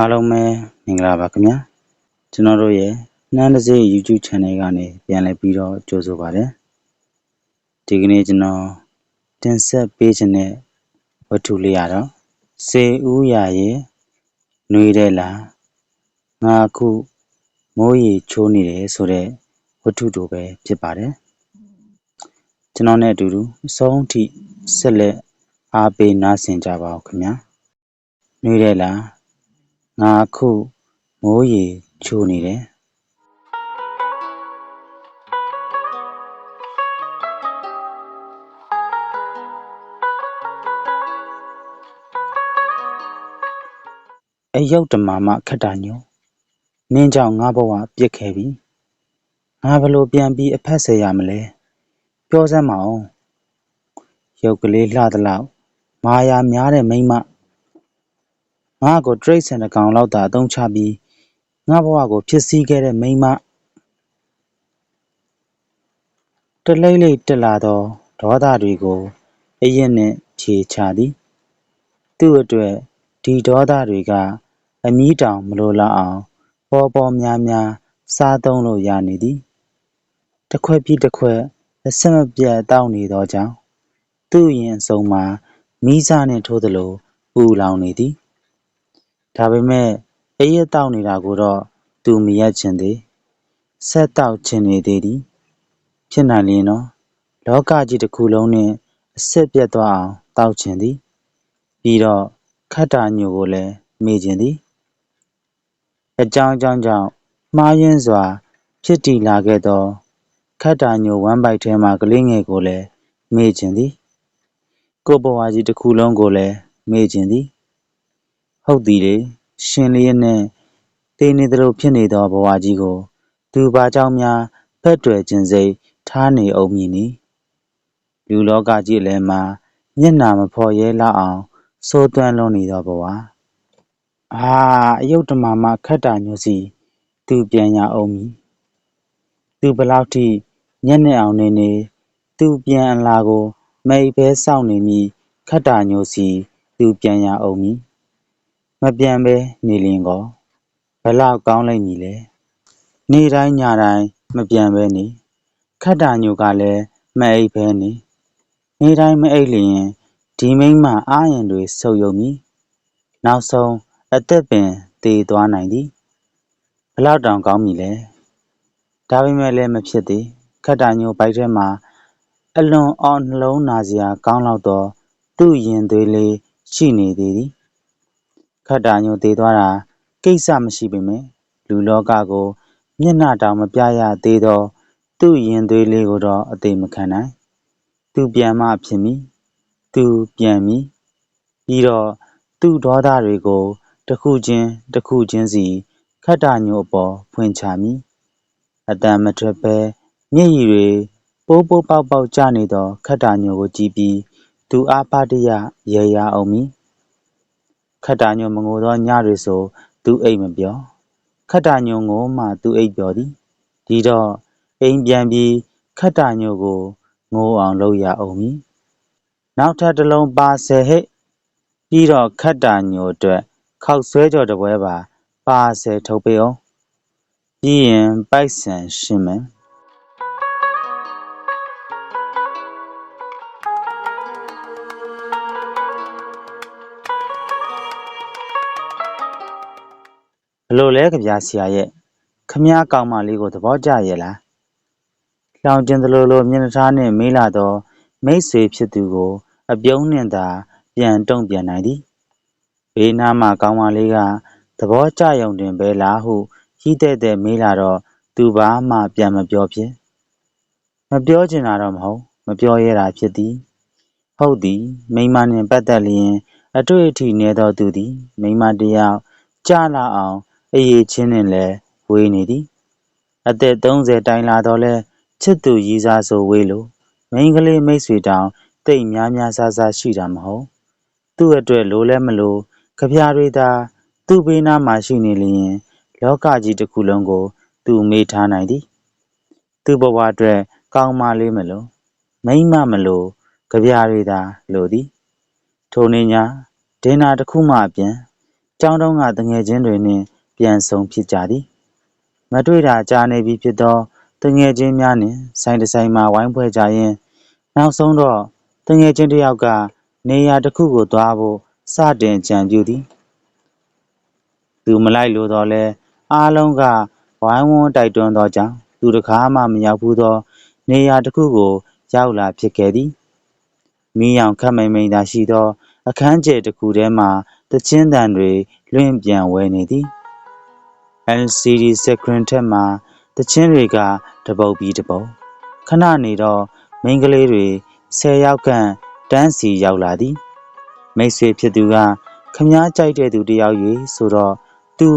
အားလုံးပဲမင်္ဂလာပါခင်ဗျာကျွန်တော်တို့ရဲ့နှမ်းတစ်စိ YouTube Channel ကနေပြန်လည်ပြီးတော့ကြိုဆိုပါရစေဒီကနေ့ကျွန်တော်တင်ဆက်ပေးခြင်းတဲ့ဝတ္ထုလေးရတော့စေဦးရရဲ့နှွေတဲ့လားငါခုမိုးရီချိုးနေတယ်ဆိုတဲ့ဝတ္ထုတို့ပဲဖြစ်ပါတယ်ကျွန်တော်နဲ့အတူတူအဆုံးထိဆက်လက်အားပေးနားဆင်ကြပါဦးခင်ဗျာနှွေတဲ့လား ငါအခု မိုးရေချိုနေတယ်အယုတ်တမာမခက်တာညိုနင်းကြောင့်ငါဘဝပြစ်ခဲ့ပြီငါဘလို့ပြန်ပြီးအဖက်ဆယ်ရမလဲပြောစမ်းမအောင်ရုပ်ကလေးလှသလောက်မာယာများတဲ့မိန်းမ ငါ့ကိုတရိတ်ဆန်တစ်ကောင်လောက်သာ အသုံးချပြီး ငါ့ဘဝကိုဖြစ်စည်းခဲ့တဲ့ မိန်းမ တလိမ့်လိမ့်တက်လာသော ဒေါသတွေကို အရင်နှင့် ဖြေချသည် သူ့အတွက် ဒီဒေါသတွေက အမီးတောင် မလိုလားအောင် ပေါ်ပေါ်များများ စားသုံးလို့ရနေသည် တစ်ခွက်ပြီးတစ်ခွက် အဆက်မပြတ်တောက်နေသောကြောင့် သူ့ရင်စုံမှာမိစားနှင့်ထိုးသလို ပူလောင်နေသည် ဒါပေမဲ့ အရက်တောက်နေတာကိုတော့ သူမရက်ချင်သေး ဆက်တောက်ချင်နေသေးသည် ဖြစ်နိုင်လျင်တော့ လောကကြီးတစ်ခုလုံးနှင့် အဆက်ပြတ်သွားအောင်တောက်ချင်သည် ပြီးတော့ ခတ်တာညိုကိုလည်း မေ့ချင်သည် အကြောင်းကြောင့်ကြောင့် မှားယွင်းစွာ ဖြစ်တည်လာခဲ့သော ခတ်တာညိုဝမ်းပိုက်ထဲမှ ကလေးငယ်ကိုလည်း မေ့ချင်သည် ကိုဘဝကြီးတစ်ခုလုံးကိုလည်း မေ့ချင်သည် ဟုတ်သည်လေ ရှင်လျက်နဲ့တည်နေသလိုဖြစ်နေသော ဘဝကြီးကို သူဘာကြောင့်များ ဖက်တွယ်ခြင်းစိတ်ထားနေအောင်မည်နီလူလောကကြီးအလယ်မှာ မျက်နာမဖော်ရဲလောက်အောင်စိုးသွမ်းလွန်နေသောဘဝ အာ အယုတ်တမမခတ်တာညိုစီသူပြန်ရအောင်မည် သူဘလောက်ထိ ညက်နဲ့အောင်နေနေ သူပြန်အလာကိုမိတ်ပဲစောင့်နေမိခတ်တာညိုစီသူပြန်ရအောင်မည် မပြန်ပဲနေလျင်ကောဘလောက်ကောင်းလိမ့်မည်လဲ နေ့တိုင်းညတိုင်း မပြန်ပဲနေ ခတ်တာညိုကလည်း မအိပ်ပဲနေ နေ့တိုင်းမအိပ်လျင် ဒီမိန်းမ အားရင်တွေ ဆုပ်ယုံမည် နောက်ဆုံး အသက်ပင်သေသွားနိုင်သည်ဘလောက်တောင်ကောင်းမည်လဲ ဒါပေမဲ့လည်း မဖြစ်သေး ခတ်တာညိုဘိုက်ထဲမှာ အလွန်အော်နှလုံးနာစရာကောင်းလောက်သော သူ့ရင်သွေးလေး ရှိနေသေးသည် ခတ်တာညိုသေးသွားတာ ကိစ္စမရှိပေမဲ့လူလောကကို မျက်နှာတောင် မပြရသေးသော သူ့ရင်သွေးလေးကိုတော့ အသေးမခံနိုင် သူပြန်မှဖြစ်မည် သူပြန်မည် ပြီးတော့ သူ့ဒေါသတွေကို တစ်ခုချင်းတစ်ခုချင်းစီ ခတ်တာညိုအပေါ် ဖွင့်ချမည်အတန်မထွက်ပဲမျက်ရည်တွေ ပိုးပိုးပေါက်ပေါက် ကျနေသော ခတ်တာညိုကိုကြည့်ပြီး သူ အားပါတရရေရအောင်မည် ခတ်တာညိုမငိုသောညတွေဆို သူအိတ်မပြောခတ်တာညိုငိုမှ သူအိတ်ပြောသည်ဒီတော့အိမ်ပြန်ပြီး ခတ်တာညိုကိုငိုအောင်လုပ်ရအောင်မည်နောက်ထပ်တစ်လုံးပါဆယ်ဟိတ်ပြီးတော့ခတ်တာညိုအတွက်ခောက်ဆွဲကြော်တပွဲပါပါဆယ်ထုတ်ပေးအောင်ပြီးရင်ပိုက်ဆံရှင်းမယ် ဘလို့လဲကြပြဆရာရဲ့ခမည်းကောင်မလေးကိုသဘောကျရဲ့လားလောင်ကျင်သလိုလိုမျက်နှာသားနှင့်မေးလာသောမိတ်ဆွေဖြစ်သူကို အပြုံးနှင့်သာပြန်တုံ့ပြန်နိုင်သည်ဘေးနားမှကောင်မလေးကသဘောကျယုံတင်ပဲလားဟုကြီးတဲ့တဲ့မေးလာတော့သူဘာမှပြန်မပြောဖြစ်မပြောချင်တာတော့မဟုတ်မပြောရတာဖြစ်သည် ဟုတ်သည်မိမနှင့်ပတ်သက်လျင် အတွေ့အထိနေသောသူသည်မိမတယောက်ကြားလာအောင် အရေးချင်းနှင့်လည်း ဝေးနေသည် အသက်30တိုင်လာတော့လဲချစ်သူရည်စားဆိုဝေးလို့ မိန်းကလေးမိတ်ဆွေတောင်တိတ်များများဆဆရှိတာမဟုတ် သူ့အတွက် လိုလဲမလို့ကြပြတွေသာ သူ့ဘေးနားမှာရှိနေလျင် လောကကြီးတစ်ခုလုံးကို သူမေ့ထားနိုင်သည် သူ့ဘဝအတွက် ကောင်းမလေးမလို့မိမ့်မမလို့ကြပြတွေသာ လိုသည် ထိုနေ့ည ဒင်နာတစ်ခုမှအပြင်ကျောင်းတုံးကတငယ်ချင်းတွေနှင့် ပြန်ဆုံဖြစ်ကြသည်မတွေ့တာကြာနေပြီဖြစ်သောတငယ်ချင်းများနှင့်ဆိုင်တဆိုင်မှဝိုင်းဖွဲ့ကြရင်နောက်ဆုံးတော့တငယ်ချင်းတစ်ယောက်ကနေရာတစ်ခုကိုသွားဖို့စတင်ကြံပြုသည်သူမလိုက်လို့တော့လဲအားလုံးကဝိုင်းဝန်းတိုက်တွန်းသောကြောင့်သူတစ်ခါမှမရောက်ဘူးသော နေရာတစ်ခုကိုရောက်လာဖြစ်ခဲ့သည်မီးရောင်ခတ်မိန်မိန်သာရှိသော အခန်းကျယ်တစ်ခုထဲမှတချင်းတန်တွေလွင့်ပြန်ဝဲနေသည် LCD screen ထက်မှတချင်းတွေက တပုတ်ပြီးတပုတ်ခဏနေတော့မိန်းကလေးတွေဆယ်ယောက်ခန့်တန်းစီရောက်လာသည် မိတ်ဆွေဖြစ်သူကခမားကြိုက်တဲ့သူတယောက်၍ဆိုတော့သူ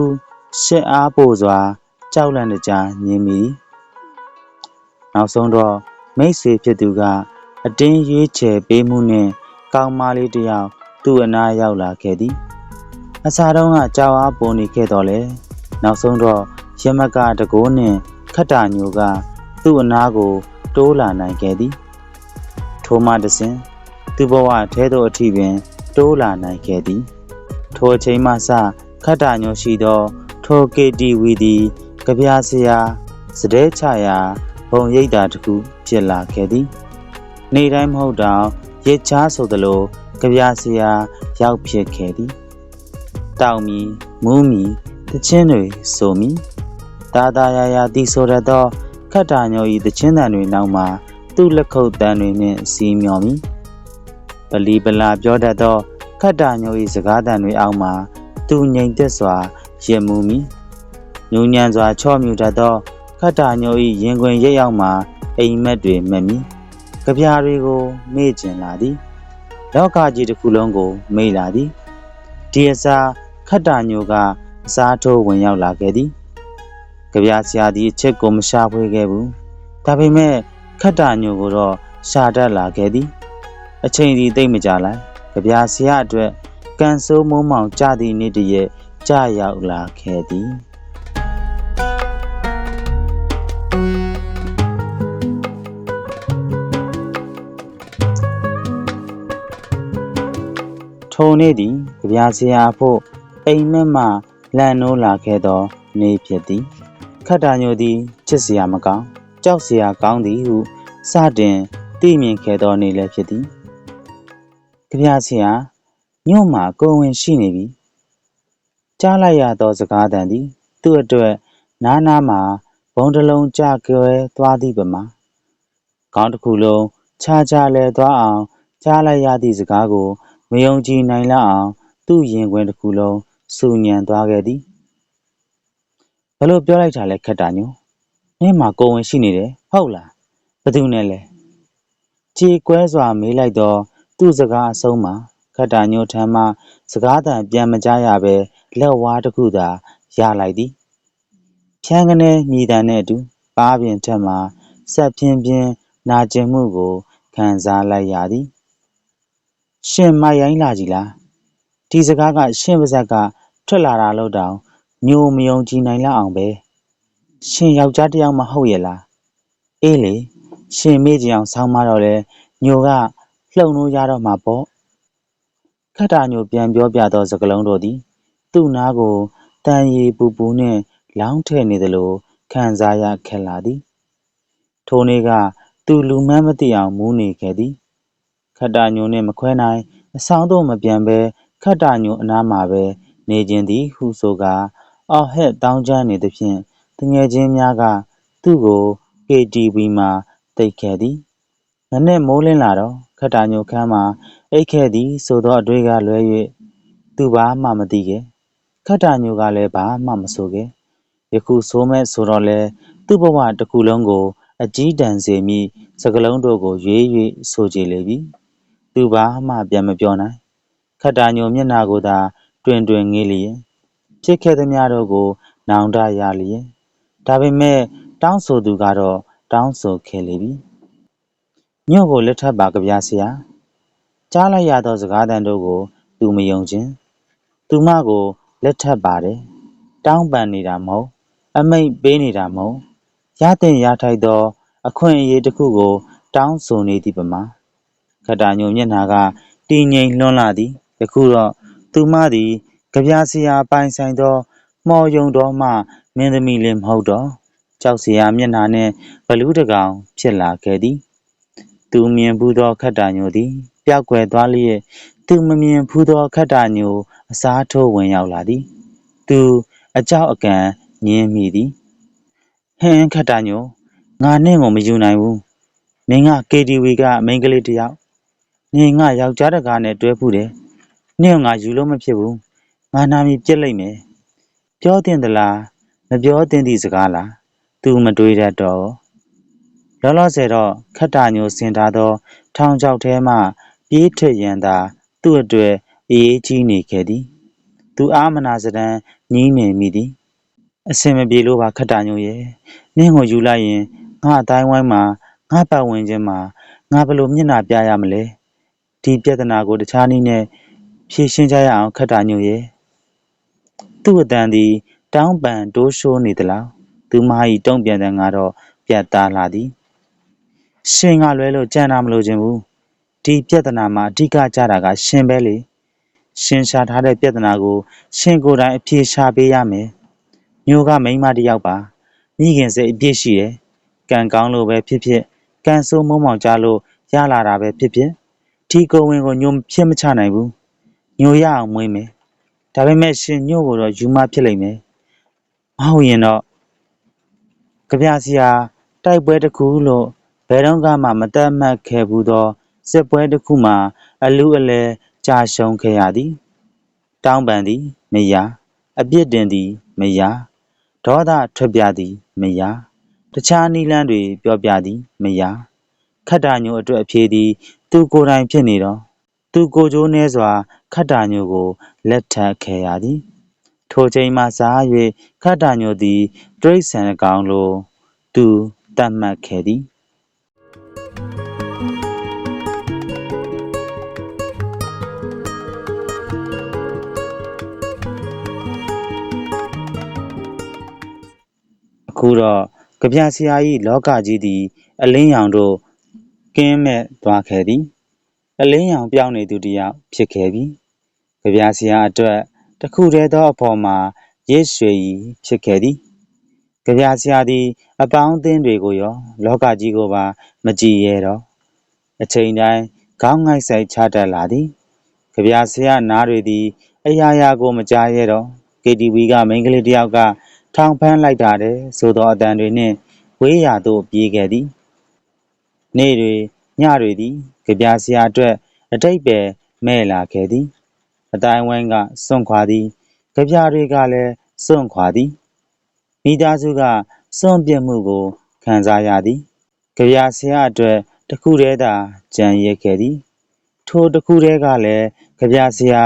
ရှက်အားပို့စွာ ကြောက်လန့်တကြားညင်မိသည်နောက်ဆုံးတော့မိတ်ဆွေဖြစ်သူကအတင်းရွေးချယ်ပေးမှုနှင့်ကောင်းမလေးတစ်ယောက်သူ့အနားရောက်လာခဲ့သည် အစားတုံးကကြောက်အားပုံနေခဲ့တော့လေ နောက်ဆုံးတော့ရမကတကိုးနှင့်ခတ်တာညိုကသူ့အနားကို တိုးလာနိုင်ခဲ့သည်ထိုမှတစဉ်သူ့ဘဝထဲသို့အထိပင် တိုးလာနိုင်ခဲ့သည် ထိုအချိန်မှစခတ်တာညိုရှိသော ထိုကေတီဝီသည်ကြပြားစရာစတဲ့ချရာဘုံရိပ်တာတစ်ခုဖြစ်လာခဲ့သည် နေ့တိုင်းမဟုတ်တော့ရစ်ချားဆိုသလိုကြပြားစရာရောက်ဖြစ်ခဲ့သည်တောက်မီမူးမီ တချင်းတွေဆိုမီတာတာယာယာတီဆိုရသောခတ်တာညိုဤတချင်းတန်တွေနောက်မှာသူ့လက်ခုပ်တန်တွေနှင့်စီးမြော်မီပလီပလာပြောတတ်သောခတ်တာညိုဤစကားတန်တွေအောက်မှာသူငိမ်သက်စွာရင်မူမီညူညံစွာချော့မြူတတ်သောခတ်တာညိုဤရင်ခွင်ရိပ်ရောက်မှာအိမ်မက်တွေမက်မီကြပြားတွေကိုမေ့ကျင်လာသည်လောကကြီးတစ်ခုလုံးကိုမေ့လာသည်ဒီအစားခတ်တာညိုက အစားထိုးဝင်ရောက်လာခဲ့သည်ကြပြားဆရာသည်အချက်ကိုမရှာဖွေခဲ့ဘူးဒါပေမဲ့ခတ်တာညိုကိုတော့ရှာတတ်လာခဲ့သည်အချိန်ဒီသိမ့်မကြလိုက်ကြပြားဆရာအတွက်ကန်ဆိုးမုံမောင်ကြသည့်နေ့တည်းရဲ့ကြရောက်လာခဲ့သည်ထိုနေ့သည်ကြပြားဆရာဖို့အိမ်မက်မှ လန်နိုးလာခဲ့သောနေ့ဖြစ်သည်ခတ်တာညိုသည်ချစ်စရာမကောင်းကြောက်စရာကောင်းသည်ဟုစတင်သိမြင်ခဲ့သောနေ့လည်းဖြစ်သည်ကြပြားဆရာညို့မှာကိုယ်ဝင်ရှိနေပြီကြားလိုက်ရသောစကားသံသည်သူ့အတွက်နားနားမှာဘုံတစ်လုံးကြကွဲသွားသည့်ပမာခေါင်းတစ်ခုလုံးခြားခြားလဲသွားအောင်ကြားလိုက်ရသည့်စကားကိုမယုံကြည်နိုင်လောက်အောင်သူ့ရင်ခွင်တစ်ခုလုံး စူညံသွားခဲ့သည်ဘယ်လိုပြောလိုက်တာလဲခက်တာညိုနင့်မှာကိုယ်ဝင်ရှိနေတယ်ဟုတ်လားဘယ်သူနဲ့လဲကြေကွဲစွာမေးလိုက်တော့သူ့စကားအဆုံးမှာခတ်တာညိုထမ်းမှစကားတန်ပြန်မကြားရပဲလက်ဝါးတစ်ခုသာရလိုက်သည်ဖြန်းကနေညီတန်နဲ့အတူပါးပြင်ထက်မှဆက်ပြင်းပြင်းနာကျင်မှုကိုခံစားလိုက်ရသည်ရှင်မိုက်ရိုင်းလာကြည်လားဒီစကားကရှင့်ပါဇက်က ထွက်လာတာလို့တောင်ညိုမယုံကြည်နိုင်လောက်အောင်ပဲရှင်ယောက်ျားတစ်ယောက်မဟုတ်ရဲ့လားအေးလေရှင်မေ့ကြအောင်ဆောင်းမတော့လဲညိုကလှုပ်နိုးရတော့မှာပေါ့ခတ်တာညိုပြန်ပြောပြသောစကားလုံးတို့သည် သူ့နားကိုတန်ရီပူပူနှင့်လောင်းထည့်နေသလိုခံစားရခက်လာသည် ထိုနေ့ကသူလူမန်းမသိအောင်မူးနေခဲ့သည်ခတ်တာညိုနှင့်မခွဲနိုင်အဆောင်သို့မပြန်ဘဲခတ်တာညိုအနားမှာပဲ နေခြင်းသည် ဟုဆိုကာ အော်ဟက်တောင်းကျမ်းနေသဖြင့်တငယ်ချင်းများက သူ့ကို KTV မှာတိတ်ခဲ့သည်မနေ့မိုးလင်းလာတော့ခတ်တာညိုခန်းမှာ အိတ်ခဲ့သည်ဆိုသော အတွေ့ကလွဲ၍သူဘာမှမသိခဲ့ခတ်တာညိုကလည်း ဘာမှမဆိုခဲ့ ယခုဆိုမဲ့ဆိုတော့လဲသူ့ဘဝတစ်ခုလုံးကို အကြီးတန်းစေမိစကလုံးတို့ကို ရွေး၍ဆိုကြလေပြီ သူဘာမှ ပြန်မပြောနိုင်ခတ်တာညိုမျက်နာကိုသာ တွင်တွင်ငေးလျင်ဖြစ်ခဲ့သမျှတို့ကို နောင်တရလျင်ဒါပေမဲ့ တောင်းဆိုသူကတော့ တောင်းဆိုခဲ့လေပြီ ညို့ကို လက်ထပ်ပါကြပြဆရာ ကြားလိုက်ရသော စကားသံတို့ကို သူမယုံခြင်း သူမကို လက်ထပ်ပါတယ် တောင်းပန်နေတာမဟုတ် အမိတ်ပေးနေတာမဟုတ်ရတဲ့ရထိုက်သော အခွင့်အရေးတစ်ခုကို တောင်းဆိုနေသည်ပမာခတာညိုမျက်နှာက တည်ငြိမ်လွန်းလာသည် ယခုတော့ သူမသည်ကြပြဆရာပိုင်ဆိုင်သောမော်ယုံတော်မှ မင်းသမီးလည်း မဟုတ်တော့ ကြောက်စရာမျက်နှာနှင့်ဘလူးတကောင် ဖြစ်လာခဲ့သည် သူမြင်ဘူးသော ခတ်တာညိုသည် ပျောက်ကွယ်သွားလျက် သူမမြင်ဘူးသော ခတ်တာညို အစားထိုး ဝင်ရောက်လာသည် သူ အကြောက်အကန်ညင်းမိသည် ဟင်းခတ်တာညို ငါနဲ့ကို မယူနိုင်ဘူးမင်းက KTV က မိန်းကလေးတစ်ယောက်နေငါယောက်ျားတကားနဲ့ တွဲဖူးတယ် နင့်ကငါယူလို့မဖြစ်ဘူးငါနာမည်ပြစ်လိုက်မယ်ပြောတင်သလားမပြောတင်သည့်စကားလားသူမတွေးတတ်တော့လောလောဆယ်တော့ခတ်တာညိုစင်ထားသော ထောင်ချောက်ထဲမှပြေးထွက်ရန်သာသူ့အတွက်အရေးကြီးနေခဲ့သည်သူအားမနာစတမ်းညင်းနေမိသည်အစင်မပြေလို့ပါခတ်တာညိုရဲ့နင့်ကိုယူလိုက်ရင်ငါအတိုင်းဝိုင်းမှာငါပတ်ဝန်းကျင်မှာငါဘယ်လိုမျက်နှာပြရမလဲဒီပြဿနာကိုတခြားနည်းနဲ့ ဖြေရှင်းကြရအောင်ခတ်တာညိုရဲ့သူ့အတန်သည် တောင်းပန်တိုးရှိုးနေသလားသူမ၏တုံ့ပြန်တဲ့ငါတော့ပြတ်သားလာသည်ရှင်ကလွဲလို့ကြံတာမလို့ခြင်းဘူးဒီပြဿနာမှာအဓိကကြတာက ရှင်ပဲလေရှင်ရှာထားတဲ့ပြဿနာကို ရှင်ကိုယ်တိုင်အဖြေရှာပေးရမယ်မျိုးကမိန်းမတစ်ယောက်ပါမိခင်စိတ်အပြစ်ရှိတယ်ကံကောင်းလို့ပဲဖြစ်ဖြစ်ကံဆိုးမုန်းမောင်ကြလို့ရလာတာပဲဖြစ်ဖြစ်ဒီကိုယ်ဝင်ကိုညိုဖြစ်မချနိုင်ဘူး ညိုရအောင်မွေးမယ်ဒါပေမဲ့ရှင်ညို့ကိုတော့ယူမဖြစ်လိမ့်မယ်မဟုတ်ရင်တော့ကြပြစီယာတိုက်ပွဲတစ်ခုလို့ဘယ်တော့မှမတတ်မှတ်ခဲ့ဘူးသောစစ်ပွဲတစ်ခုမှာ အလူအလဲကြာရှုံးခဲ့ရသည် တောင်းပန်သည်မယာအပြစ်တင်သည်မယာဒေါသထွက်ပြသည်မယာတခြားနီလန်းတွေပြောပြသည်မယာခတ်တာညိုအတွက်အဖြေသည် သူကိုယ်တိုင်ဖြစ်နေတော့ သူ ကိုကြိုးနှဲစွာ ခတ်တာညိုကို လက်ထပ်ခဲ့ရသည် ထိုချိန်မှစား၍ခတ်တာညိုသည်တရိษံအကောင်လို သူတတ်မှတ်ခဲ့သည် အခုတော့ကြပြဆရာ၏လောကကြီးသည် အလင်းရောင်တို့ ကင်းမဲ့သွားခဲ့သည် အလင်းရောင်ပြောင်းနေသူတစ်ယောက်ဖြစ်ခဲ့ပြီကြပြဆရာအတွက်တခုတည်းသောအဖော်မှာရစ်ရွှေရီဖြစ်ခဲ့သည်ကြပြဆရာသည် အပေါင်းအသင်းတွေကိုရော လောကကြီးကိုပါမကြည့်ရဲတော့အချိန်တိုင်းခေါင်းငိုက်ဆိုင်ချတတ်လာသည်ကြပြဆရာနားတွေသည် အရာရာကိုမကြားရဲတော့ KTV ကမိန်းကလေးတစ်ယောက်ကထောင်ဖမ်းလိုက်တာတဲ့ဆိုသောအတန်တွေနှင့်ဝေးရာသို့ပြေးခဲ့သည်နေ့တွေညတွေသည် ကြပြဆရာအတွက်အတိတ်ပဲမဲ့လာခဲ့သည် အတိုင်းဝိုင်းကစွန့်ခွာသည်ကြပြတွေကလည်းစွန့်ခွာသည်မိသားစုကစွန့်ပစ်မှုကိုခံစားရသည်ကြပြဆရာအတွက်တခုတည်းသာကြံရစ်ခဲ့သည်ထိုတခုတည်းကလည်းကြပြဆရာ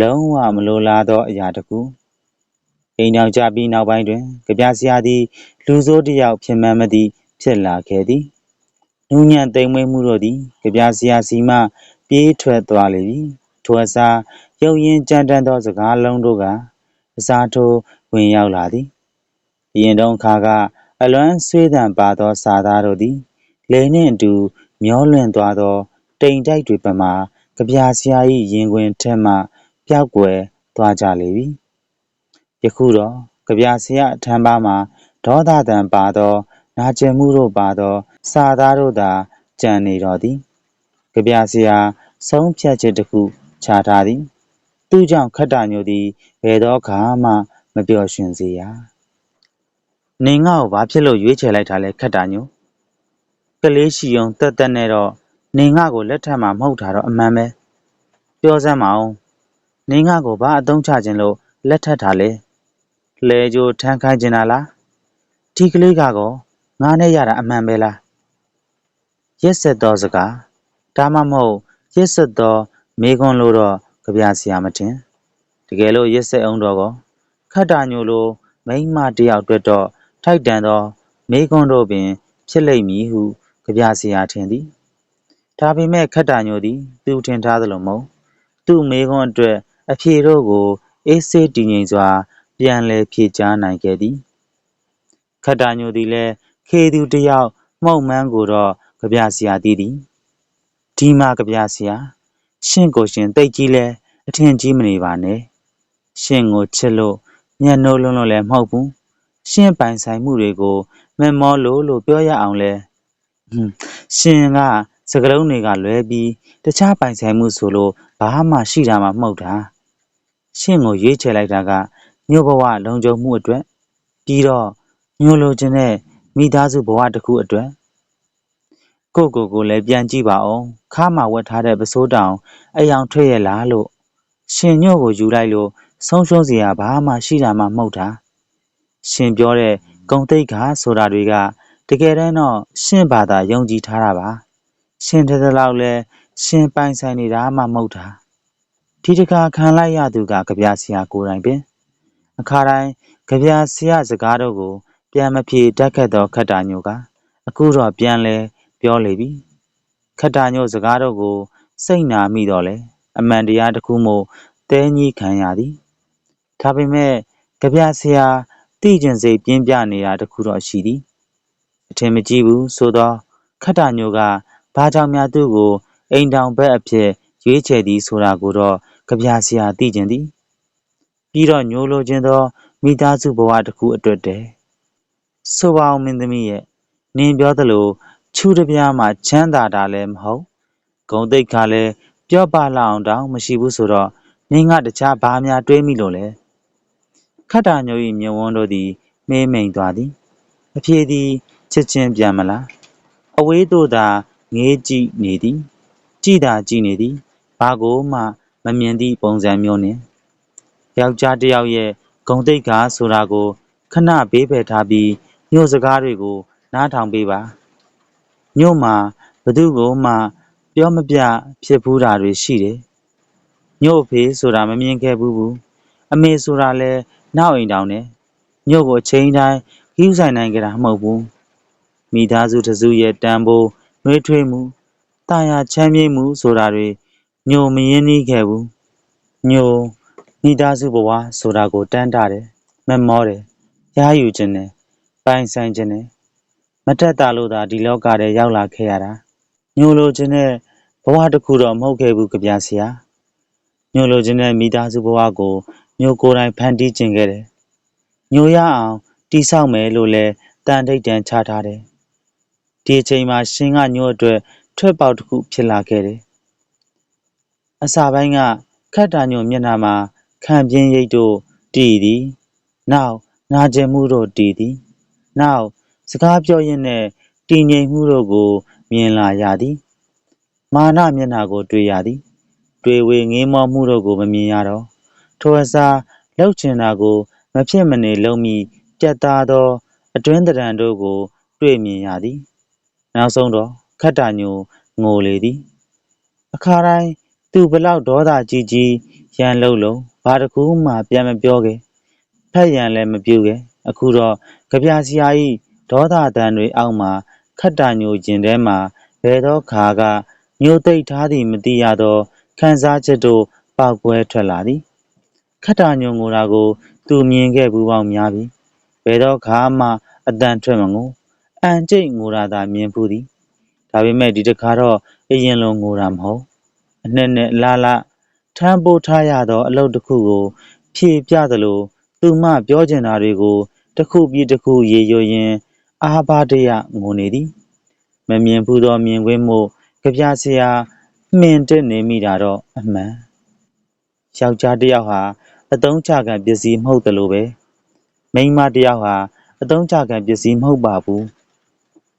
လုံးဝမလိုလားသောအရာတစ်ခုအိမ်အောင်ကြပြီးနောက်ပိုင်းတွင်ကြပြဆရာသည် လူဆိုးတစ်ယောက်ဖြစ်မှန်းမသိဖြစ်လာခဲ့သည် နူးညံ့သိမ်မွေ့မှုတို့သည်ကြပြဆရာစီမှပြေးထွက်သွားလေပြီထိုအစားရုပ်ရင်းကြမ်းတမ်းသောစကားလုံးတို့ကအစားထိုးဝင်ရောက်လာသည်အရင်တုန်းခါကအလွမ်းဆွေးသံပါသောစာသားတို့သည်လေနှင့်အတူ မျောလွင့်သွားသော တိမ်တိုက်တွေပမာကြပြဆရာ၏ရင်ခွင်ထက်မှပျောက်ကွယ်သွားကြလေပြီယခုတော့ကြပြဆရာအထမ်းပါမှာဒေါသတံပါသော နာကျင်မှုတို့ပါသော စာသားတို့သာကြံနေတော်သည်ကြပြဆရာ ဆုံးဖြတ်ချက်တစ်ခုချထားသည် သူ့ကြောင့်ခတ်တာညိုသည်ဘယ်တော့ခါမှ မပျော်ရွှင်စေရနေငါ့ကိုဘာဖြစ်လို့ရွေးချယ်လိုက်တာလဲခတ်တာညိုကလေးရှိုံတက်တက်နဲ့တော့နေငါ့ကိုလက်ထပ်မှာမဟုတ်တာတော့အမှန်ပဲပြောစမ်းမအောင်နေငါ့ကိုဘာအသုံးချခြင်းလို့လက်ထပ်တာလဲလဲကြိုးထမ်းခိုင်းခြင်းလားဒီကလေးကကောငါနဲ့ရတာအမှန်ပဲလား ရက်ဆက်သောစကား ဒါမှမဟုတ် ရက်ဆက်သော မေခွန်းလို့တော့ကြပြဆရာမထင် တကယ်လို့ ရက်ဆက်အောင်တော့ကောခတ်တာညိုလို မိန်းမတစ်ယောက်အတွက်တော့ ထိုက်တန်သော မေခွန်းတို့ပင် ဖြစ်လိမ့်မည်ဟုကြပြဆရာထင်သည် ဒါပေမဲ့ခတ်တာညိုသည် သူထင်ထားသလို မဟုတ် သူ့မေခွန်းအတွက် အဖြေတို့ကို အေးဆေးတည်ငြိမ်စွာ ပြန်လည်ဖြေကြားနိုင်ခဲ့သည်ခတ်တာညိုသည်လည်း ခေသူတစ်ယောက် မှုံမှန်းကိုတော့ ကြပြဆရာသိသည်ဒီမှာကြပြဆရာရှင့်ကိုရှင်တိတ်ကြီးလဲအထင်ကြီးမနေပါနဲ့ရှင်ကိုချစ်လို့ညှက်နှိုးလွန်းလို့လည်းမဟုတ်ဘူးရှင်ပိုင်ဆိုင်မှုတွေကိုမက်မောလို့လို့ပြောရအောင်လဲဟွန်းရှင်ကစကလုံးတွေကလွဲပြီးတခြားပိုင်ဆိုင်မှုဆိုလို့ဘာမှရှိတာမှမဟုတ်တာရှင်ကိုရွေးချယ်လိုက်တာကမြို့ဘဝလုံခြုံမှုအတွက်ပြီးတော့ညိုလိုချင်တဲ့မိသားစုဘဝတစ်ခုအတွက် ကိုကိုကိုလည်းပြန်ကြည့်ပါအောင်ခါမှဝတ်ထားတဲ့ပစိုးတောင်အယောင်ထွက်ရလားလို့ရှင်ညို့ကိုယူလိုက်လို့ဆုံးရှုံးစရာဘာမှရှိတာမှမဟုတ်တာရှင်ပြောတဲ့ဂုံတိတ်ခါဆိုတာတွေကတကယ်တမ်းတော့ရှင်ဘာသာယုံကြည်ထားတာပါ ရှင်တဲ့လောက်လဲရှင်ပိုင်ဆိုင်နေတာမှမဟုတ်တာဒီတခါခံလိုက်ရသူကကြပြဆရာကိုယ်တိုင်ပင် အခါတိုင်းကြပြဆရာစကားတော့ကို ပြန်မဖြေတတ်ခတ်သောခတ်တာညိုက အခုတော့ပြန်လဲ ပြောလေပြီခတ်တာညိုစကားတော့ကို စိတ်နာမိတော့လေအမှန်တရားတစ်ခုမို့တဲကြီးခံရသည်ဒါပေမဲ့ကြပြဆရာတိကျင်စိတ်ပြင်းပြနေတာတစ်ခုတော့ရှိသည်အထင်မကြီးဘူးဆိုတော့ခတ်တာညိုကဘာကြောင့်များသူ့ကိုအိမ်တောင်ဘက်အဖြစ်ရွေးချယ်သည်ဆိုတာကိုတော့ကြပြဆရာသိကျင်သည်ပြီးတော့ညိုလိုခြင်းသောမိသားစုဘဝတစ်ခုအတွက်တည်းဆိုပါအောင်မင်းသမီးရဲ့နင်ပြောသလို ချူတပြားမှချမ်းသာတာလည်းမဟုတ်ဂုံတိတ်ခါလည်းပြောပလောက်အောင်တောင်မရှိဘူးဆိုတော့နင်ကတခြားဘာများတွေးမိလို့လဲခတ်တာညို၏မြဝန်းတို့သည်မေးမိန်သွားသည်အဖြေသည်ချက်ချင်းပြန်မလားအဝေးသို့သာငေးကြည့်နေသည် ကြည်သာကြည့်နေသည်ဘာကိုမှမမြင်သည့်ပုံစံမျိုးနှင့်ယောက်ျားတစ်ယောက်ရဲ့ဂုံတိတ်ကားဆိုတာကိုခဏဘေးဖယ်ထားပြီးမြို့စကားတွေကိုနားထောင်ပေးပါ မြို့မှာဘသူကိုမှ ပြောမပြဖြစ်ဘူးတာတွေရှိတယ် မြို့အဖေဆိုတာ မမြင်ခဲ့ဘူးဘူး အမေဆိုတာလည်း နောက်အိမ်တောင်နဲ့မြို့ကို အချိန်တိုင်းဂိူးဆိုင်နိုင်ကြတာ မဟုတ်ဘူး မိသားစုတစုရဲ့ တန်ဖိုးနှွေးထွေးမှုတာယာချမ်းမြေ့မှုဆိုတာတွေညိုမရင်းနှီးခဲ့ဘူးညိုမိသားစုဘဝဆိုတာကိုတန်းတာတယ်မမောတယ် ရယူခြင်းနဲ့ပိုင်ဆိုင်ခြင်းနဲ့ မတက်တာလို့သာဒီလောကထဲရောက်လာခဲ့ရတာညိုလိုခြင်းနဲ့ဘဝတစ်ခုတော့မဟုတ်ခဲ့ဘူးကြပြဆရာညိုလိုခြင်းနဲ့မိသားစုဘဝကိုညိုကိုယ်တိုင်ဖန်တီးခြင်းခဲ့တယ်ညိုရအောင်တိဆောက်မယ်လို့လဲတန်ထိတ်တန်ချထားတယ်ဒီအချိန်မှာရှင်ကညို့အတွက်ထွက်ပေါက်တစ်ခုဖြစ်လာခဲ့တယ်အစာပိုင်းကခတ်တာညို့မျက်နှာမှာခံပြင်းရိတ်တို့တည်သည် နောက်နာကျင်မှုတို့တည်သည် နောက် စကားပြောရင်းနဲ့တည်ငြိမ်မှုတို့ကို မြင်လာရသည် မာနမျက်နှာကို တွေ့ရသည် တွေ့ဝေငေးမောမှုတို့ကို မမြင်ရတော့ ထိုအစားလှုပ်ချင်တာကို မဖြစ်မနေလုံးမိပြတ်သားသော အတွင်းတရံတို့ကို တွေ့မြင်ရသည် နောက်ဆုံးတော့ ခတ်တာညိုငိုလေသည် အခါတိုင်း သူဘလောက်ဒေါသကြီးကြီး ရန်လုံးလုံးဘာတစ်ခုမှ ပြန်မပြောခဲ့ ဖက်ရန်လည်းမပြုခဲ့ အခုတော့ကြပြစီယာဤ ဒေါသတန်တွေအောက်မှာခတ်တာညိုကျင်ထဲမှာ ဘယ်သောခါက ညိုသိပ်ထားသည်မသိရသော ခံစားချက်တို့ ပေါက်ကွဲထွက်လာသည်ခတ်တာညိုငိုတာကို သူမြင်ခဲ့ဘူးပေါင်းများပြီ ဘယ်တော့ခါမှအတန်ထွက်မငိုအန်ကျိတ်ငိုတာသာ မြင်ဖူးသည် ဒါပေမဲ့ ဒီတစ်ခါတော့ အရင်လို ငိုတာမဟုတ် အနှစ်နဲ့အလားလားထမ်းပိုးထားရသော အလုပ်တစ်ခုကို ဖြေပြသလို သူမှပြောချင်တာတွေကို တစ်ခုပြီးတစ်ခုရေရွရင်း အာဘာတရငိုနေသည်မမြင်ဘူးသောမြင်ကွင်းမှုကြပြဆရာမှင်တက်နေမိတာတော့အမှန်ယောက်ျားတစ်ယောက်ဟာအတုံးချခံပစ္စည်းမဟုတ်တယ်လို့ပဲမိန်းမတစ်ယောက်ဟာအတုံးချခံပစ္စည်းမဟုတ်ပါဘူး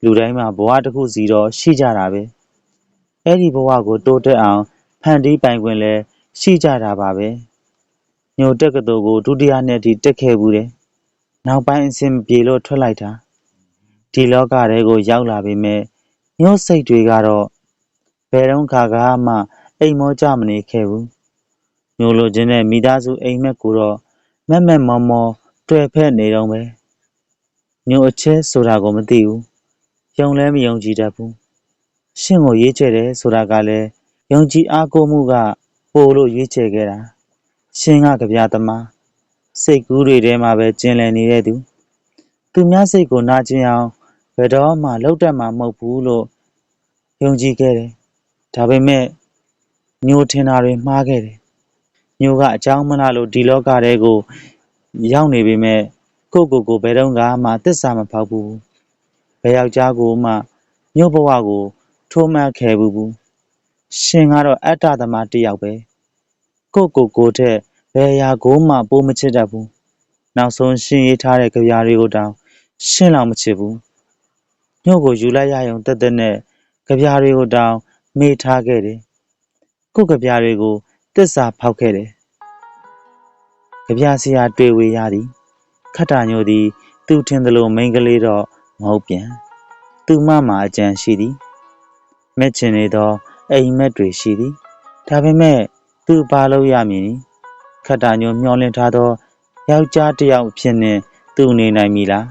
လူတိုင်းမှာဘဝတစ်ခုစီတော့ရှိကြတာပဲအဲ့ဒီဘဝကိုတိုးတက်အောင်ဖန်တီးပိုင်ခွင့်လဲရှိကြတာပါပဲညိုတက်ကတော်ကိုဒုတိယနှစ်ထိတက်ခဲ့ဘူးတယ်နောက်ပိုင်းအဆင်မပြေလို့ထွက်လိုက်တာ ဒီလောကထဲကို ရောက်လာပေမဲ့ညို့စိတ်တွေကတော့ ဘယ်တော့ခါကမှ အိမ်မောကြမနေခဲ့ဘူးညိုလိုခြင်းနဲ့ မိသားစုအိမ်မက်ကိုတော့ မက်မက်မောမော တွေ့ဖက်နေတော့ပဲ ညိုအချဲဆိုတာကို မသိဘူး ယုံလဲမယုံကြည်တတ်ဘူး ရှင့်ကို ရွေးချယ်တယ်ဆိုတာကလည်း ယုံကြည်အားကိုးမှုက ပို့လို့ ရွေးချယ်ခဲ့တာ ရှင်းကကြပြသမား စိတ်ကူးတွေထဲမှာပဲ ကျင်လည်နေတဲ့သူ သူများစိတ်ကို နာကျင်အောင် ဘယ်တော့မှလှုပ်တတ်မှာမဟုတ်ဘူးလို့ယုံကြည်ခဲ့တယ်ဒါပေမဲ့ညိုထင်တာတွေမှားခဲ့တယ်ညမျိုးကအကြောင်းမလားလို့ဒီလောကထဲကိုရောက်နေပေမဲ့ကိုယ့်ကိုယ်ကိုဘယ်တော့မှသစ္စာမဖောက်ဘူးဘယ်ယောက်ျားကိုမှမြို့ဘဝကို ထိုးမှတ်ခဲ့ဘူးဘူးရှင်ကတော့အတ္တသမားတစ်ယောက်ပဲကိုယ့်ကိုယ်ကိုထက်ဘယ်အရာကိုမှပိုမချစ်တတ်ဘူးနောက်ဆုံးရှင်ရေးထားတဲ့ကြပြားတွေကိုတောင်ရှင်းလောက်မချစ်ဘူး ညို့ကိုယူလိုက်ရရုံတက်တက်နဲ့ကြပြားတွေကိုတောင်မေ့ထားခဲ့တယ်ကိုယ့်ကြပြားတွေကိုတစ္ဆာဖောက်ခဲ့တယ်ကြပြားစရာတွေ့ဝေရသည်ခတ်တာညိုသည်သူထင်သလိုမိန်းကလေးတော့မဟုတ်ပြန်သူမမှာအကြံရှိသည်မဲ့ချင်နေသောအိမ်မက်တွေရှိသည်ဒါပေမဲ့သူဘာလို့ရမည်နည်းခတ်တာညိုမျောလင့်ထားသောယောက်ျားတစ်ယောက်ဖြစ်နေသူနေနိုင်မည်လား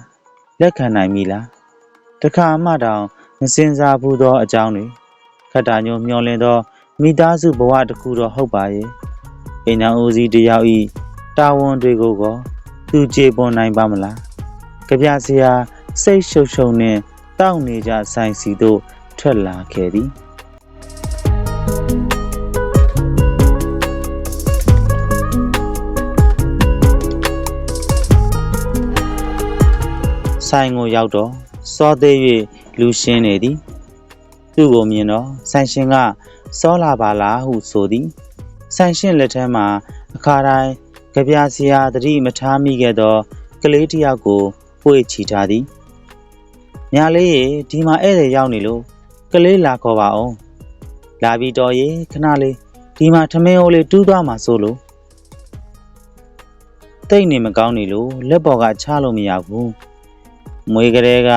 လက်ခံနိုင်မည်လား တခါမှတောင်မစင်စားဘူးသောအကြောင်းတွေခတ်တာညိုမျောလင့်သောမိသားစုဘဝတစ်ခုတော့ဟုတ်ပါရဲ့အိမ်အောင်ဦးစီးတစ်ယောက်ဤတာဝန်တွေကိုကောသူကြေပွန်နိုင်ပါမလားကြပြစရာစိတ်ရှုပ်ရှုပ်နှင့်တောက်နေကြဆိုင်စီသို့ထွက်လာခဲ့သည်ဆိုင်ကိုရောက်တော့ စောသေး၍လူရှင်းနေသည် သူ့ကိုမြင်တော့ဆိုင်ရှင်ကစောလာပါလားဟုဆိုသည်ဆိုင်ရှင်လက်ထဲမှာအခါတိုင်းကြပြစရာတတိမထားမိခဲ့သောကလေးတစ်ယောက်ကိုပွေချီထားသည်ညာလေးရေဒီမှာဧည့်သည်ရောက်နေလို့ကလေးလာခေါ်ပါအောင်လာပြီးတော့ရေခဏလေးဒီမှာထမင်းအိုးလေးတူးသွားမှာဆိုလို့တိတ်နေမကောင်းနေလို့လက်ပေါ်ကချလို့မရဘူး မွေးကလေးက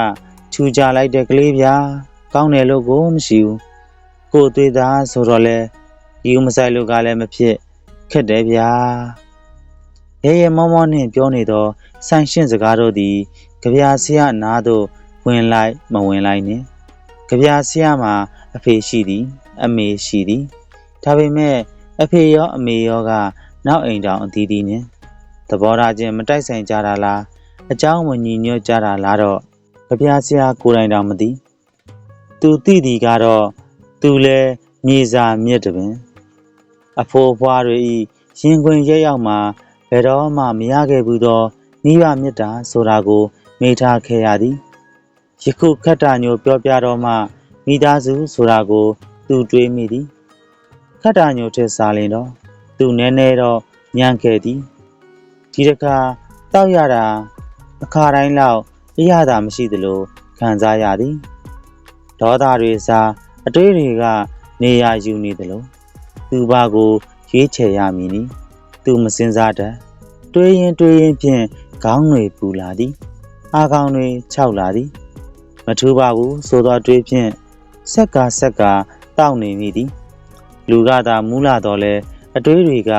ထူကြလိုက်တဲ့ကလေးဗျာကောင်းတယ်လို့ကိုမရှိဘူးကိုသွေးသားဆိုတော့လဲဒီဥမဆိုင်လို့ကလည်းမဖြစ်ခက်တယ်ဗျာရဲရဲမောမောနှင့်ပြောနေသောဆိုင်ရှင်းစကားတို့သည်ကြပြာဆရာနားသို့ဝင်လိုက်မဝင်လိုက်နှင့်ကြပြာဆရာမှာအဖေရှိသည် အမေရှိသည်ဒါပေမဲ့အဖေရောအမေရောကနောက်အိမ်တောင်အသီးသီးနှင့်သဘောထားချင်းမတိုက်ဆိုင်ကြတာလား အเจ้าမညီညွတ်ကြတာလားတော့ကြပြာဆရာကိုယ်တိုင်တောင်မသိသူသိသည်ကတော့သူလဲမြေစာမြစ်တပင်အဖိုးဖွားတွေဤရင်ခွင်ရဲရောက်မှာဘယ်တော့မှမရခဲ့ဘူးသောမိဘမေတ္တာဆိုတာကိုမေ့ထားခဲ့ရသည်ယခုခတ်တာညိုပြောပြတော့မှမိသားစုဆိုတာကို သူတွေးမိသည်ခတ်တာညိုထက်စားလင်တော့သူနည်းနည်းတော့ညံ့ခဲ့သည်ဒီတခါတောက်ရတာ အခါတိုင်းလောက်အရသာမရှိသလိုခံစားရသည်ဒေါသတွေစားအတွေးတွေကနေရာယူနေသလိုသူဘာကိုရွေးချယ်ရမည်နီသူမစင်စားတတ်တွေးရင်တွေးရင်ဖြင့်ခေါင်းတွေပူလာသည်အာခေါင်းတွေခြောက်လာသည်မထူပါဘူးဆိုသောတွေးဖြင့်ဆက်ကဆက်ကတောက်နေမိသည်လူကသာမူးလာတော့လဲအတွေးတွေက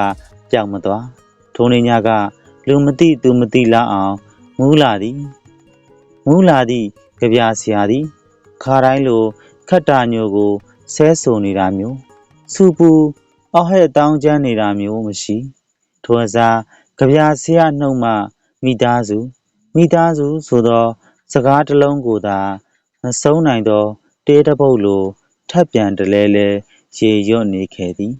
ပြောင်းမသွားထိုးနေညကလူမသိသူမသိလောက်အောင် မူးလာသည်မူးလာသည့်ကြပြဆရာသည်ခါတိုင်းလိုခတ်တာညိုကိုဆဲဆိုနေတာမျိုးစူပူအောက်ဟဲ့တောင်းကျမ်းနေတာမျိုးမရှိထိုအစားကြပြဆရာနှုတ်မှမိသားစုမိသားစုဆိုသော စကားတစ်လုံးကိုသာမဆုံးနိုင်သောတေးတပုတ်လိုထပ်ပြန်တလဲလဲရေရွတ်နေခဲ့သည်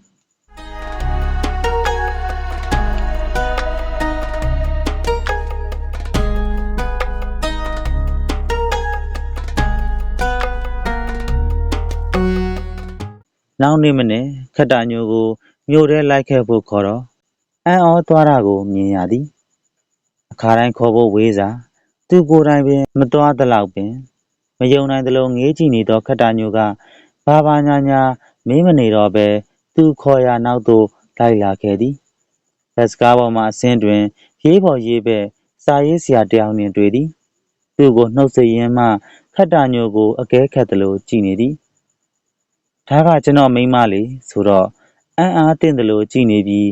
နောက်နေ့မနေ့ခက်တာညိုကို မြို့ထဲလိုက်ခဲ့ဖို့ခေါ်တော့ အံ့ဩသွားတာကို မြင်ရသည် အခါတိုင်းခေါ်ဖို့ဝေးစာ သူကိုယ်တိုင်ပင် မသွားသလောက်ပင် မယုံနိုင်သလို ငေးကြည့်နေသောခက်တာညိုက ဘာဘာညာညာမင်းမနေတော့ပဲသူခေါ်ရာနောက်သို့ လိုက်လာခဲ့သည်လက်စကားပေါ်မှအဆင်းတွင် ရေးပေါ်ရေးပဲစာရေးဆရာတယောက်နှင့်တွေ့သည် သူ့ကို နှုတ်ဆက်ရင်းမှခက်တာညိုကို အကဲခတ်သလို ကြည့်နေသည် ဒါကကျွန်တော်မိန်းမလေးဆိုတော့အံ့အားသင့်သလိုကြည်နေပြီး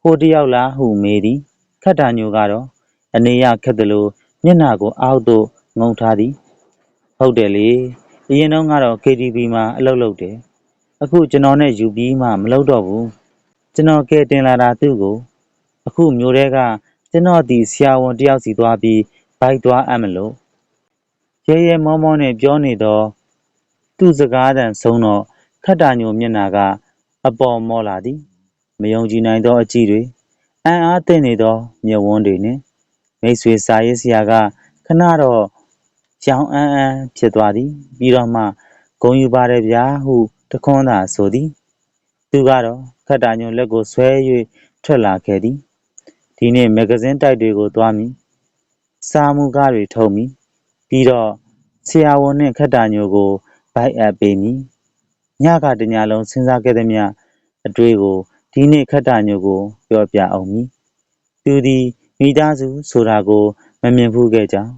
ဟိုတယောက်လားဟုမေးသည်ခတ်တာညိုကတော့အနေရခက်သလိုမျက်နှာကိုအောက်သို့ငုံထားသည်ဟုတ်တယ်လေအရင်တော့ကတော့ KTV မှာအလုပ်လုပ်တယ်အခုကျွန်တော်နဲ့ယူပြီးမှမလုပ်တော့ဘူးကျွန်တော်ကဲတင်လာတာသူ့ကိုအခုမျိုးတဲကကျွန်တော်ဒီဆရာဝန်တယောက်စီသွားပြီးဘိုက်သွားအပ်မလို့ရဲရဲမောမောနဲ့ပြောနေတော့ သူ့စကားတန်ဆုံးတော့ခတ်တာညိုမျက်နာက အပေါ်မောလာသည် မယုံကြည်နိုင်သောအကြည့်တွေအံ့အားသင့်နေသောမျက်ဝန်းတွေနှင့်မိတ်ဆွေစာရေးဆရာကခဏတော့ရောင်အန်းအန်းဖြစ်သွားသည် ပြီးတော့မှဂုံယူပါတယ်ဗျာဟုတခွန်းသာဆိုသည် သူကတော့ခက်တာညွန်လက်ကိုဆွဲ၍ထွက်လာခဲ့သည်ဒီနေ့မဂ္ဂဇင်းတိုက်တွေကိုသွားမည်စာမှုကားတွေထုတ်မည်ပြီးတော့ဆရာဝန်နှင့်ခက်တာညိုကို ဘိုက်အပ်ပေးမည်ညကတညလုံးစဉ်းစားခဲ့သည်မြအတွေ့ကိုဒီနေ့ခက်တာညိုကိုပြောပြအောင်မည်သူသည်မိသားစုဆိုတာကိုမမြင်ဘူးခဲ့ကြောင်း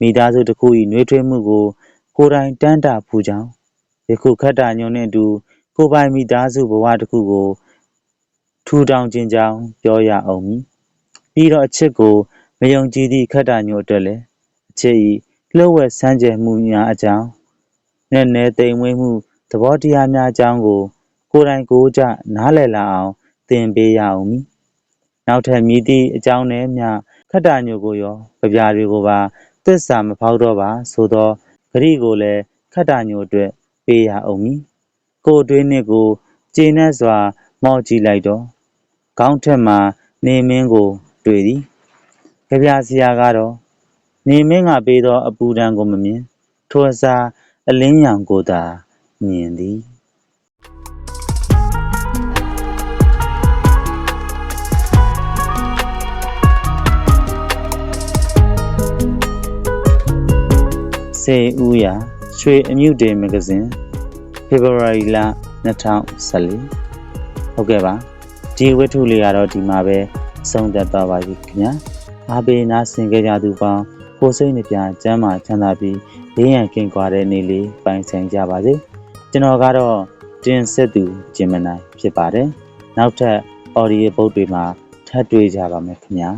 မိသားစုတစ်ခု၏နှွေးထွေးမှုကို ကိုယ်တိုင်တန်းတာဖူးကြောင်းယခုခက်တာညိုနှင့်အတူကိုယ်ပိုင်မိသားစုဘဝတစ်ခုကို ထူထောင်ခြင်းကြောင်းပြောရအောင်မည်ပြီးတော့အချစ်ကိုမယုံကြည်သည့်ခက်တာညိုအတွက်လည်းအချစ်၏လှုပ်ဝက်ဆန်းကျယ်မှုများအကြောင်း နဲ့နယ်သိမ်မွေးမှု သဘောတရားများအကြောင်းကို ကိုယ်တိုင်ကိုယ်ကြနားလည်လာအောင် သင်ပေးရအောင်မည် နောက်ထပ်မြည်သည့်အကြောင်းနဲ့မျှခက်တာညိုကိုရောကြပြတွေကိုပါ သစ္စာမဖောက်တော့ပါဆိုသောဂရိကိုလည်းခက်တာညိုအတွက် ပေးရအောင်မည် ကိုယ်အတွင်းနှင့်ကိုကျေနပ်စွာ မော့ကြည့်လိုက်တော့ ခေါင်းထက်မှနေမင်းကို တွေ့သည်ကြပြဆရာကတော့ နေမင်းကပေးသော အပူဒဏ်ကိုမမြင် ထိုအစား အလင်းရောင်ကိုသာမြင်သည်စေဦးရာရွှေအမြုတေမဂ္ဂဇင်းဖေဖော်ဝါရီလ2014ဟုတ်ကဲ့ပါဒီဝတ္ထုလေးကတော့ဒီမှာပဲဆုံးသက်သွားပါပြီခင်ဗျာအားပေးနာဆင်ကြကြသူပေါင်းကိုယ်စိတ်နှပြကျမ်းမာချမ်းသာပြီး ဘေးရန်ကင်းကွာတဲ့နေ့လေးပိုင်ဆိုင်ကြပါစေကျွန်တော်ကတော့တင်ဆက်သူဂျင်မနိုင်ဖြစ်ပါတယ်နောက်ထပ် audio book တွေမှာထပ်တွေ့ကြပါမယ်ခင်ဗျာ